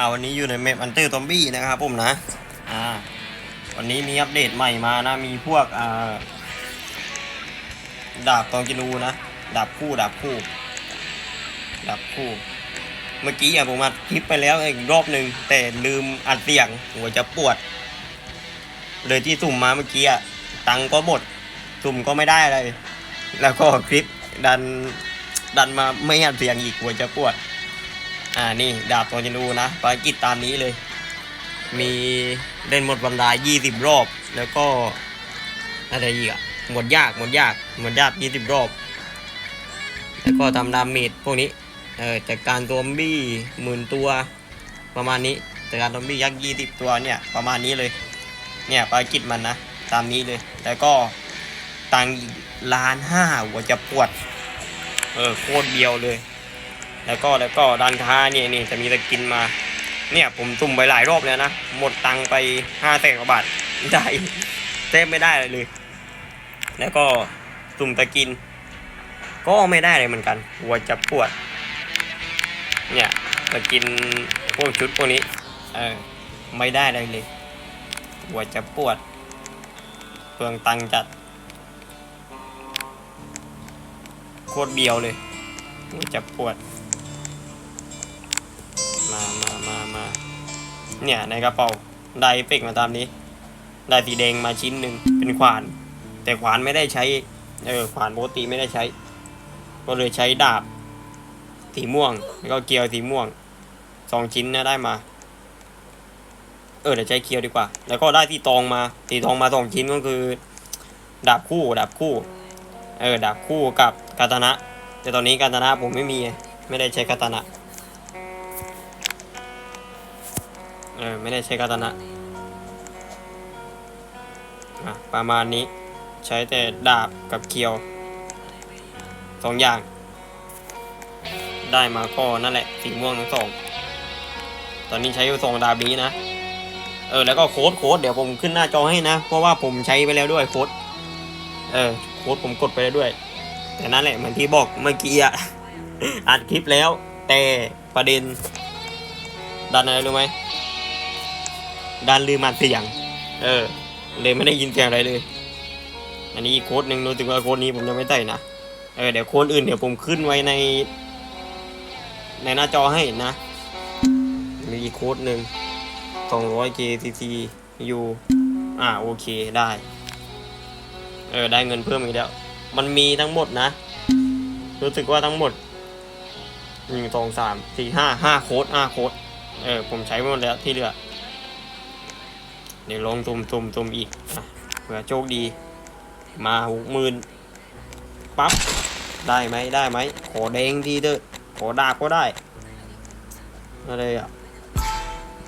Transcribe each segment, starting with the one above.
อ่าวันนี้อยู่ในเมปอันเตอร์ซอมบี้นะครับผมนะอ่าวันนี้มีอัปเดตใหม่มานะมีพวกอ่าดาบตองกินูนะดาบคู่ดาบคู่ดาบคู่ เมื่อกี้อะผมอัดคลิปไปแล้วอีกรอบหนึ่งแต่ลืมอัดเสียงหัวจะปวด เลยที่สุ่มมาเมื่อกี้อะตังค์ก็หมดสุ่มก็ไม่ได้อะไรแล้วก็คลิปดันดันมาไม่อัดเสียงอีกหัวจะปวด อ่านี่ดาบตัวจินูนะภารกิจตามนี้เลย มีเล่นหมดบรรดา20 รอบ แล้วก็อะไรอีกอะหมดยากหมดยากหมดยาก20 รอบ แล้วก็ทำดาเมจพวกนี้เออจากการตัวมบี้หมื่นตัวประมาณนี้จากการซอมบี้ยักษ์20ตัวเนี่ยประมาณนี้เลย เนี่ยภารกิจมันนะตามนี้เลย แล้วก็ตังล้านห้าหัวจะปวด เออโคตรเดียวเลย แล้วก็แล้วก็ด้านค้าเนี่ยนี่จะมีสกินมา เนี่ยผมตุ่มไปหลายรอบแล้วนะ หมดตังไปห้าแสนกว่าบาทได้เซฟไม่ได้เลยเลย แล้วก็ตุ่มตะกิน ก็ไม่ได้เลยเหมือนกันหัวจะปวด เนี่ยตะกินพวกชุดพวกนี้เออไม่ได้เลยเลยหัวจะปวดเปลืองตังจัดโคตรเบียวเลยหัวจะปวด มามามามาเนี่ยในกระเป๋าได้เฟกมาตามนี้ ได้สีแดงมาชิ้นหนึ่งเป็นขวาน แต่ขวานไม่ได้ใช้ เออขวานปกติไม่ได้ใช้ ก็เลยใช้ดาบ สีม่วง แล้วก็เกลียวสีม่วงสองชิ้นนะได้มา เออเดี๋ยวใช้เคียวดีกว่า แล้วก็ได้ที่ตองมาตีทองมาสองชิ้นก็คือ ดาบคู่ดาบคู่ เออดาบคู่กับกาตนะ แต่ตอนนี้กาตนะผมไม่มี ไม่ได้ใช้กาตนะ เออ ไม่ได้ใช้กาตานะอะประมาณนี้ใช้แต่ดาบกับเคียวสองอย่าง ได้มาก็นั่นแหละ สีม่วงทั้งสอง ตอนนี้ใช้อยู่สองดาบนี้นะ เออ แล้วก็โค้ดโค้ดเดี๋ยวผมขึ้นหน้าจอให้นะ เพราะว่าผมใช้ไปแล้วด้วยโค้ดเออ โค้ดผมกดไปแล้วด้วย แต่นั่นแหละเหมือนที่บอกเมื่อกี้อะอัดคลิปแล้ว แต่ประเด็นดันอะไรรู้ไหม ดันลืมอัดเสียง เออ เลยไม่ได้ยินเสียงอะไรเลย อันนี้อีกโค้ดหนึ่งรู้สึกว่าโค้ดนี้ผมยังไม่ได้นะ เออเดี๋ยวโค้ดอื่นเดี๋ยวผมขึ้นไว้ใน ในหน้าจอให้นะ มีอีกโค้ดหนึ่ง200 KCC อยู่อ่าโอเคได้ เออได้เงินเพิ่มอีกแล้ว มันมีทั้งหมดนะ รู้สึกว่าทั้งหมดหนึ่งสองสามสี่ห้าห้าโค้ดห้าโค้ดเออผมใช้ไปหมดแล้วที่เหลือ ดี๋ยวลองตุ่มตุ่มตุ่มอีกเผื่อโชคดี มาหกหมื่นปั๊บ ได้ไหมได้ไหมขอแดงทีเถอะขอดาบก็ได้ อะไรอะ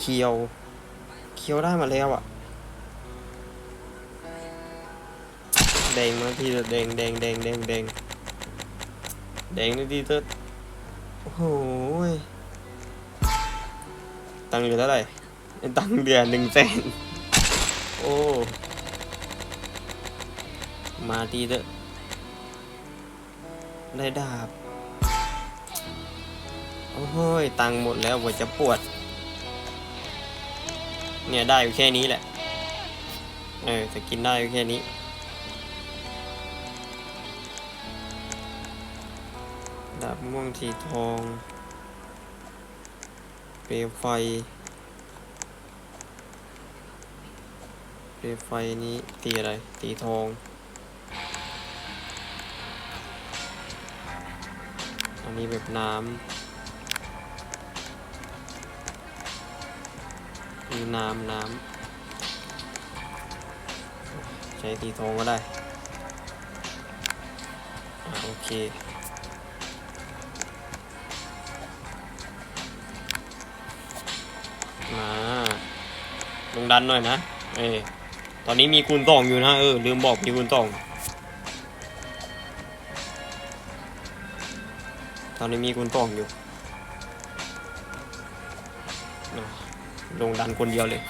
เคียว เคียวได้มาแล้วอะ แดงมาทีเถอะแดงแดงแดงแดงแดงแดงทีเถอะโอ้โหตังค์เหลือเท่าไหร่ตังค์เดือนหนึ่งแสน โอ้ มาทีเถอได้ดาบ โอ้ยตังหมดแล้วหัวจะปวด เนี่ยได้อยู่แค่นี้แหละ เออจะกินได้อยู่แค่นี้ ดาบม่วงสีทอง เปลวไฟ เปลวไฟนี้ตีอะไร ตีทองอันนี้แบบน้ำนี่น้ำน้ำใช้ตีทองก็ได้อะโอเคมาลงดันหน่อยนะ เออ ตอนนี้มีคูณสองอยู่นะเออลืมบอกมีคูณสองตอนนี้มีคูณสองอยู่ลงดันคนเดียวเลย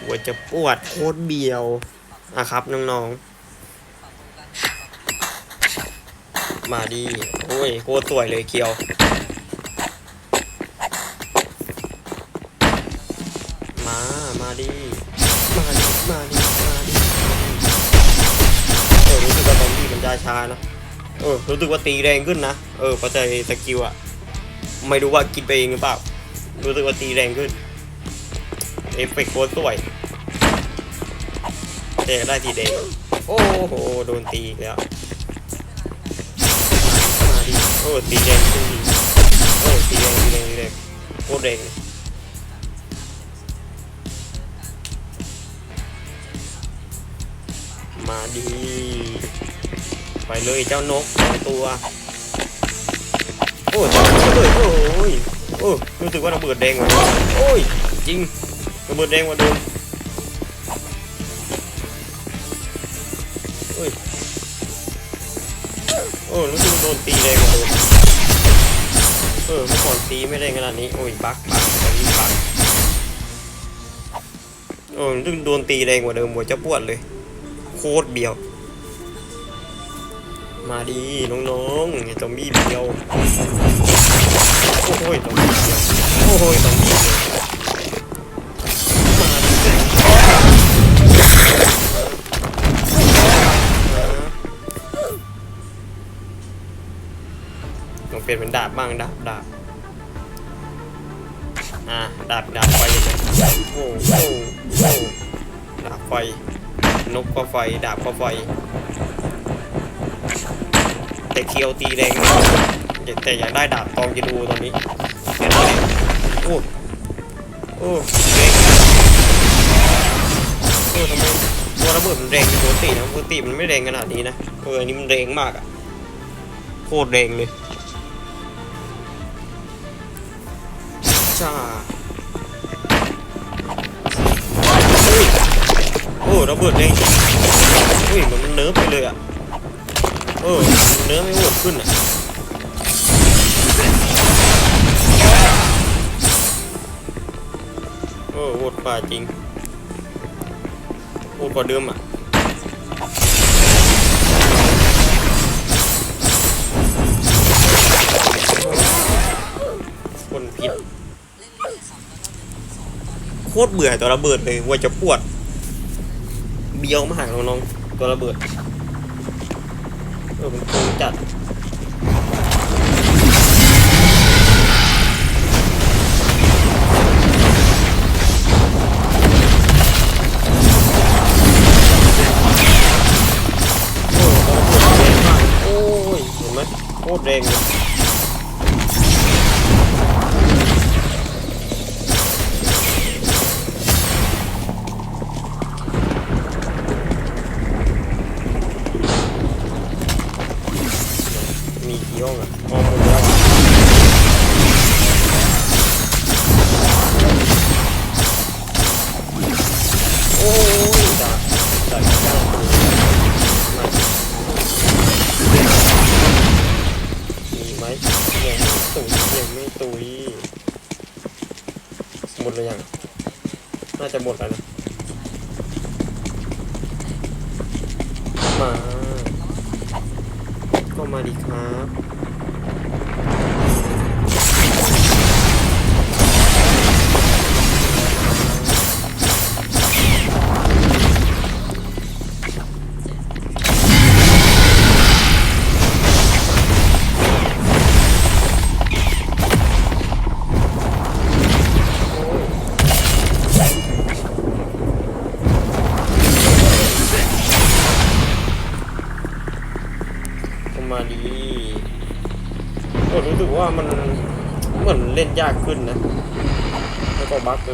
หัวจะปวดโคตรเบียวอะครับน้องๆ มาดี โอ้ยโคตรสวยเลยเคียว มาดิมาดิเออรู้สึกว่าซอมบี้มันจะช้านะเออรู้สึกว่าตีแรงขึ้นนะเออพอใจสกิลอะไม่รู้ว่ากินไปเองหรือเปล่ารู้สึกว่าตีแรงขึ้นเอฟเฟกต์โคตรสวยเจอได้ทีเด็กโอ้โหโดนตีอีกแล้วมาดิโอ้ตีแรงขึ้นโอ้ตีแรงตีแรงตีแรงโคตรแรง ดีไปเลยเจ้านกสองตัว โอ้ยระเบิดโอ้ยโอ้รู้สึกว่าระเบิดแดงว่าเดิมโอ้ย จริงระเบิดแดงกว่าเดิมโอ้ยโอ้รู้สึกว่าโดนตีแรงกว่าเดิมเออเมื่อก่อนตีไม่แรงขนาดนี้โอ้ยบักบักตอนนี้บักโอ้รู้สึกโดนตีแรงกว่าเดิมหัวจะปวดเลย เบียว มาดีน้องๆไอ้ซอมบี้เบียว โอ้ยซอมบี้เบียว โอ้ยซอมบี้เบียวมาดิลองเปลี่ยนเป็นดาบบ้างดาบดาบอ่าดาบดาบไฟเห็นไหมโอ้โหโอ้โหดาบไฟ นกก็ไฟ ดาบก็ไฟ แต่เคียวตีแรงแต่อยากได้ดาบตองจะดูตอนนี้เห็นไหโอ้โอ้แรงโอ้ทำไมตัวระเบิดมันแรงเป็นปกตินะปกติมันไม่แรงขนาดนี้นะเอออันนี้มันแรงมากอะโคตรแรงเลยจ้า อ้ระเบิดแรงจริงอุ้ยเหมือนมันเนิร์ฟไปเลยอะเออเนื้อไม่หดขึ้นอะโอ้โหดกว่าจริงโหดกว่าเดิมอะคนพิษโคตรเบื่อตัวระเบิดเลยว่าจะปวด เบี้ยวมากน้องๆตัวระเบิดเออมันโกงจัดโอ้ยตระเบิดโอ้ยเห็นไหมโคตรแรงเลย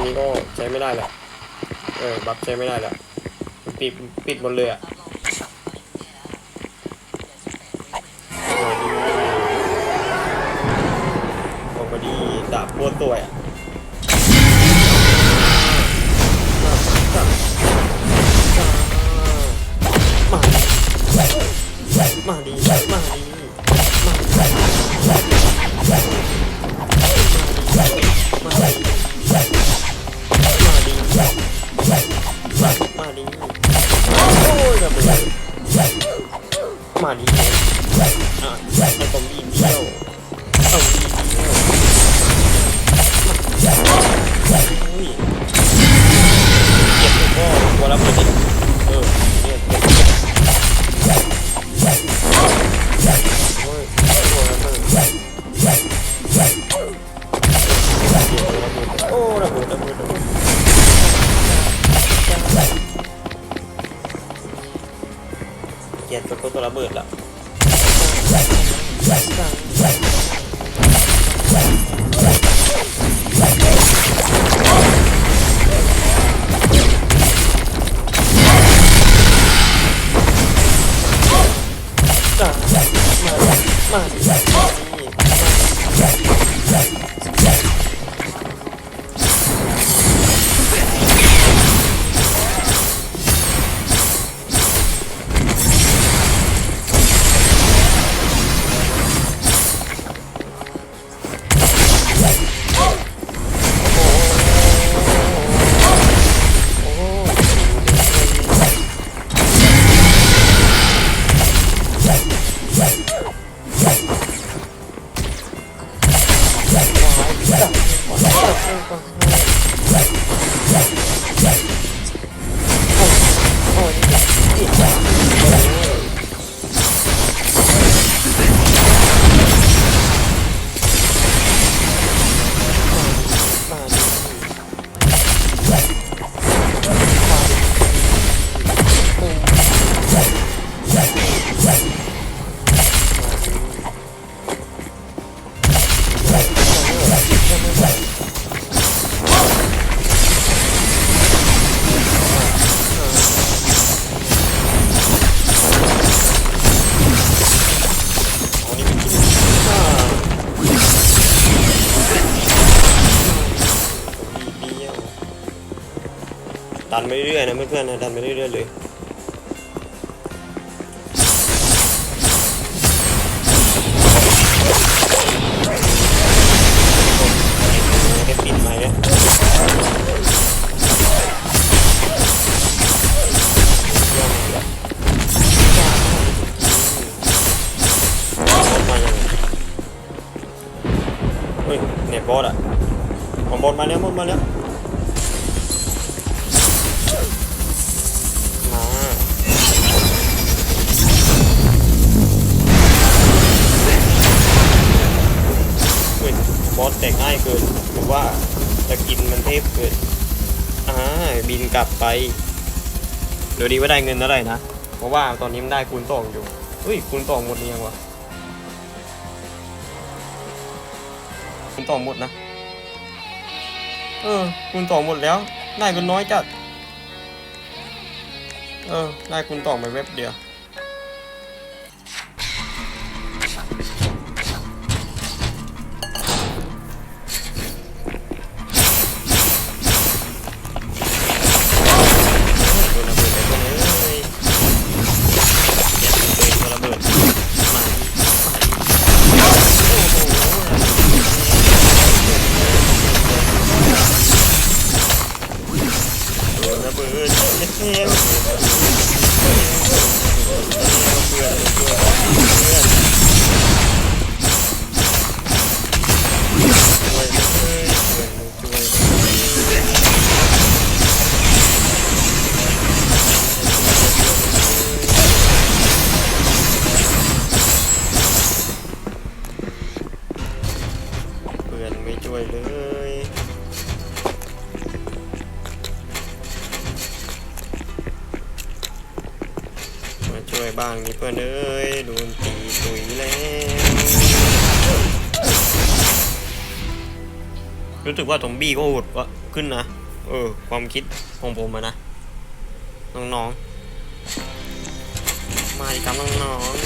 แล้วก็บัฟตัวนี้ก็ใช้ไม่ได้แหละเออบัฟใช้ไม่ได้แหละปิดปิดหมดเลยอะ เกียร์ตัวตัวระเบิดละ ไปเรื่อยๆนะเพื่อนๆนะดันไปเรื่อยๆเลยปิดไหมอะบอสมายังไงเนี่ยบอสอะบอสมาแล้วบอสมาแล้ว แตกง่ายเกินหรือว่าจะกินมันเทพเกินอ่าบินกลับไปเดี๋ยวดีว่าได้เงินเท่าไหร่นะ เพราะว่าตอนนี้มันได้คูณสองอยู่เฮ้ยคูณสองหมดหรือยังวะคูณสองหมดนะ เออคูณสองหมดแล้ว ได้เงินน้อยจัด เออ ได้คุณต่อไปเว็บเดียว ว่าซอมบี้ก็โหดวะขึ้นนะ เออ ความคิดของผมนะ น้องๆ มาดีครับน้อง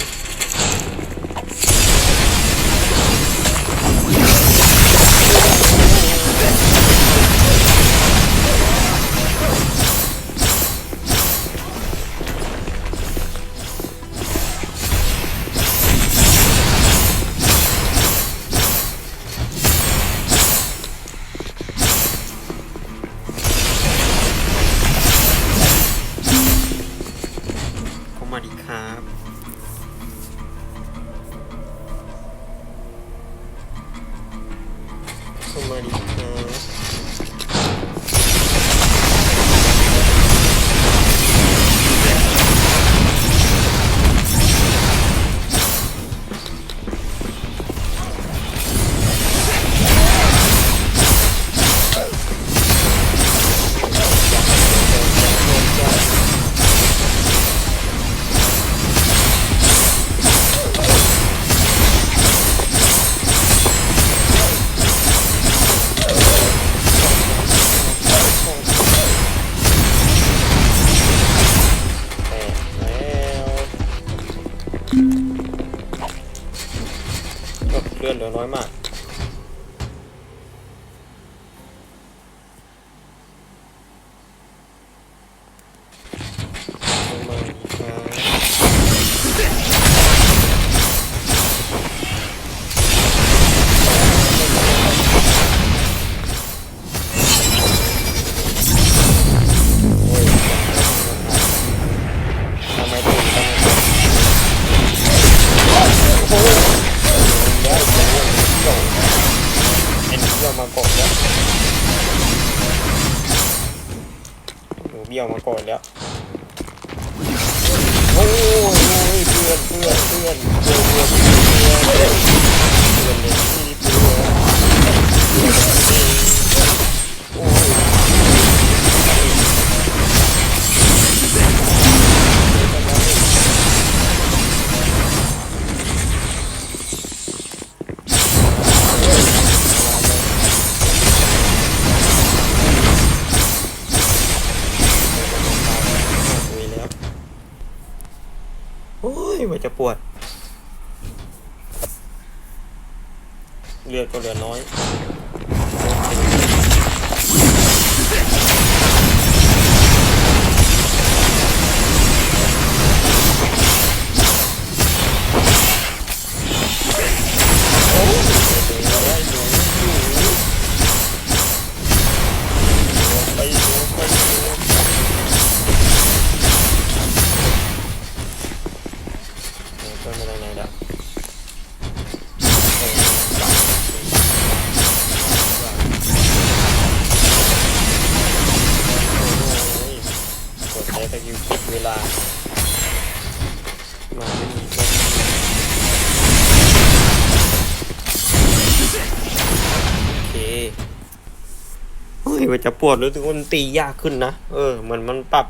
วดรู้สึกว่ามันตียากขึ้นนะ เออ เหมือนมันปรับ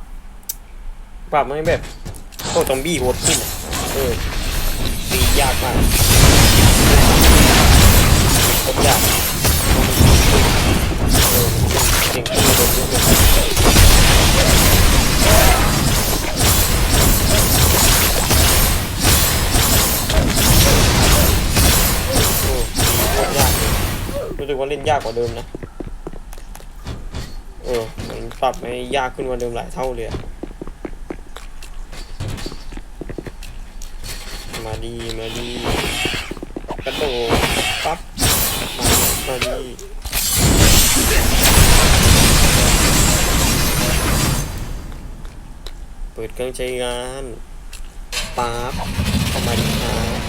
ปรับให้แบบโคตรซอมบี้โหดขึ้น เออ ตียากมากโคตรยากเออมันเก่งขึ้นมาโดนเยอะเลยโอ้ตียากเลยรู้สึกว่าเล่นยากกว่าเดิมนะ เออมันปรับให้ยากขึ้นกว่าเดิมหลายเท่าเลยมาดีมาดีกระโดดปั๊บมามาดีเปิดเครื่องใช้งานปั๊บเข้ามาดีครับ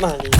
money.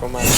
ตัวใหญ่ก็มา